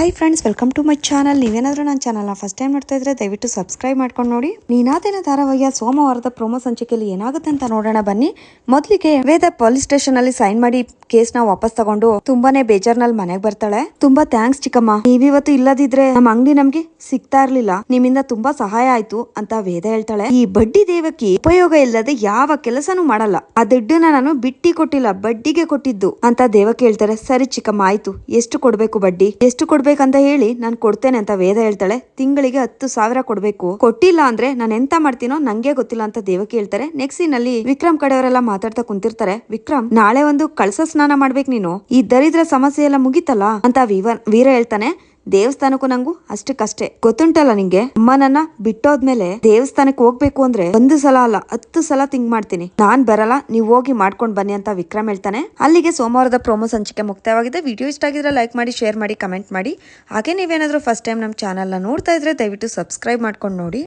Hi friends welcome to my channel ನೀವೇನಾದರೂ ನನ್ನ ಚಾನಲ್ನ ಫಸ್ಟ್ ಟೈಮ್ ನೋಡ್ತಾ ಇದ್ರೆ ದಯವಿಟ್ಟು ಸಬ್ಸ್ಕ್ರೈಬ್ ಮಾಡ್ಕೊಂಡು ನೋಡಿ. ನೀನಾದಿನ ಧಾರಾವಾಹಿಯ ಸೋಮವಾರದ ಪ್ರೊಮೋ ಸಂಚಿಕೆಯಲ್ಲಿ ಏನಾಗುತ್ತೆ ಅಂತ ನೋಡೋಣ ಬನ್ನಿ. ಮೊದಲಿಗೆ ವೇದ ಪೊಲೀಸ್ ಸ್ಟೇಷನ್ ಅಲ್ಲಿ ಸೈನ್ ಮಾಡಿ ಕೇಸ್ನ ವಾಪಸ್ ತಗೊಂಡು ತುಂಬಾನೇ ಬೇಜಾರ್ನಲ್ಲಿ ಮನೆಗೆ ಬರ್ತಾಳೆ. ತುಂಬಾ ಥ್ಯಾಂಕ್ಸ್ ಚಿಕ್ಕಮ್ಮ. ನೀವಿವತ್ತು ಇಲ್ಲದಿದ್ರೆ ನಮ್ಮ ಅಂಗಡಿ ನಮ್ಗೆ ಸಿಗ್ತಾ ಇರ್ಲಿಲ್ಲ. ನಿಮ್ಮಿಂದ ತುಂಬಾ ಸಹಾಯ ಆಯ್ತು ಅಂತ ವೇದ ಹೇಳ್ತಾಳೆ. ಈ ಬಡ್ಡಿ ದೇವಕ್ಕೆ ಉಪಯೋಗ ಇಲ್ಲದೆ ಯಾವ ಕೆಲಸನೂ ಮಾಡಲ್ಲ. ಆ ದುಡ್ಡನ್ನ ನಾನು ಬಿಟ್ಟಿ ಕೊಟ್ಟಿಲ್ಲ, ಬಡ್ಡಿಗೆ ಕೊಟ್ಟಿದ್ದು ಅಂತ ದೇವಕ್ಕೆ ಹೇಳ್ತಾರೆ ಸರಿ ಚಿಕ್ಕಮ್ಮ, ಆಯ್ತು. ಎಷ್ಟು ಕೊಡ್ಬೇಕು ಬಡ್ಡಿ? ಎಷ್ಟು ಕೊಡ್ಬೇಕಂತ ಹೇಳಿ ನಾನು ಕೊಡ್ತೇನೆ ಅಂತ ವೇದ ಹೇಳ್ತಾಳೆ. ತಿಂಗಳಿಗೆ ಹತ್ತು ಸಾವಿರ ಕೊಡ್ಬೇಕು. ಕೊಟ್ಟಿಲ್ಲ ಅಂದ್ರೆ ನಾನು ಎಂತ ಮಾಡ್ತೀನೋ ನಂಗೆ ಗೊತ್ತಿಲ್ಲ ಅಂತ ದೇವಕಿ ಹೇಳ್ತಾರೆ ನೆಕ್ಸ್ಟ್ನಲ್ಲಿ ವಿಕ್ರಮ್ ಕಡೆಯವರೆಲ್ಲ ಮಾತಾಡ್ತಾ ಕುಂತಿರ್ತಾರೆ. ವಿಕ್ರಮ್, ನಾಳೆ ಒಂದು ಕಳಸ ಸ್ನಾನ ಮಾಡ್ಬೇಕು ನೀನು. ಈ ದರಿದ್ರ ಸಮಸ್ಯೆ ಎಲ್ಲ ಮುಗಿತಲ್ಲ? ಅಂತ ವೀರ ಹೇಳ್ತಾನೆ. ದೇವಸ್ಥಾನಕ್ಕೂ ನಂಗೂ ಅಷ್ಟಕ್ಕಷ್ಟೇ. ಗೊತ್ತುಂಟಲ್ಲ ನಿಂಗೆ? ಅಮ್ಮನನ್ನ ಬಿಟ್ಟೋದ್ಮೇಲೆ ದೇವಸ್ಥಾನಕ್ಕೆ ಹೋಗ್ಬೇಕು ಅಂದ್ರೆ ಒಂದು ಸಲ ಅಲ್ಲ, ಹತ್ತು ಸಲ ತಿಂಗ್ ಮಾಡ್ತೀನಿ. ನಾನ್ ಬರಲ್ಲ, ನೀವು ಹೋಗಿ ಮಾಡ್ಕೊಂಡ್ ಬನ್ನಿ ಅಂತ ವಿಕ್ರಮ್ ಹೇಳ್ತಾನೆ. ಅಲ್ಲಿಗೆ ಸೋಮವಾರದ ಪ್ರೋಮೋ ಸಂಚಿಕೆ ಮುಕ್ತಾಯವಾಗಿದೆ ವಿಡಿಯೋ ಇಷ್ಟ ಆಗಿದ್ರೆ ಲೈಕ್ ಮಾಡಿ ಶೇರ್ ಮಾಡಿ ಕಮೆಂಟ್ ಮಾಡಿ. ಹಾಗೆ ನೀವೇನಾದ್ರೂ ಫಸ್ಟ್ ಟೈಮ್ ನಮ್ಮ ಚಾನಲ್ನ ನೋಡ್ತಾ ಇದ್ರೆ ದಯವಿಟ್ಟು ಸಬ್ಸ್ಕ್ರೈಬ್ ಮಾಡ್ಕೊಂಡು ನೋಡಿ.